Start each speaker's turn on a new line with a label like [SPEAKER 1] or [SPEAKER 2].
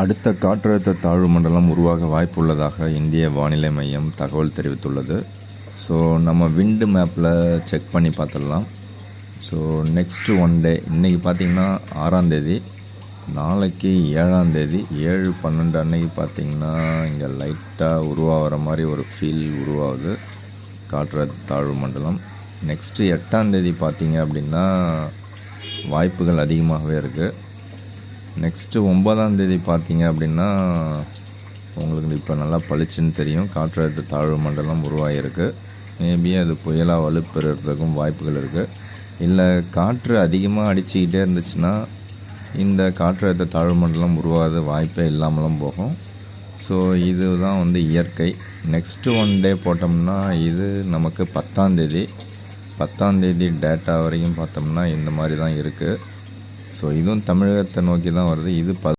[SPEAKER 1] அடுத்த காற்றழுத்த தாழ்வு மண்டலம் உருவாக வாய்ப்புள்ளதாக இந்திய வானிலை மையம் தகவல் தெரிவித்துள்ளது. ஸோ நம்ம விண்டு மேப்பில் செக் பண்ணி பார்த்துடலாம். ஸோ நெக்ஸ்ட்டு ஒன் டே இன்றைக்கி பார்த்தீங்கன்னா ஆறாந்தேதி நாளைக்கு ஏழாந்தேதி ஏழு பன்னெண்டு அன்னைக்கு பார்த்தீங்கன்னா இங்கே லைட்டாக உருவாகிற மாதிரி ஒரு ஃபீல் உருவாகுது. காற்றழுத்த தாழ்வு மண்டலம். நெக்ஸ்ட்டு எட்டாம் தேதி பார்த்தீங்க அப்படின்னா வாய்ப்புகள் அதிகமாகவே இருக்குது நெக்ஸ்ட்டு ஒன்பதாம் தேதி பார்த்தீங்க அப்படின்னா உங்களுக்கு இப்போ நல்லா பளிச்சுன்னு தெரியும். காற்றழுத்த தாழ்வு மண்டலம் உருவாகியிருக்கு. மேபி அது புயலாக வலுப்பெறதுக்கும் வாய்ப்புகள் இருக்குது இல்லை காற்று அதிகமாக அடிச்சுக்கிட்டே இருந்துச்சுன்னா இந்த காற்றழுத்த தாழ்வு மண்டலம் உருவாத வாய்ப்பே இல்லாமலும் போகும். ஸோ இதுதான் வந்து இயற்கை. நெக்ஸ்ட்டு ஒன் டே போட்டோம்னா இது நமக்கு பத்தாந்தேதி பத்தாந்தேதி டேட்டா வரைக்கும் பார்த்தோம்னா இந்த மாதிரி தான் இருக்குது ஸோ இதுவும் தமிழகத்தை நோக்கி தான் வருது. இது ப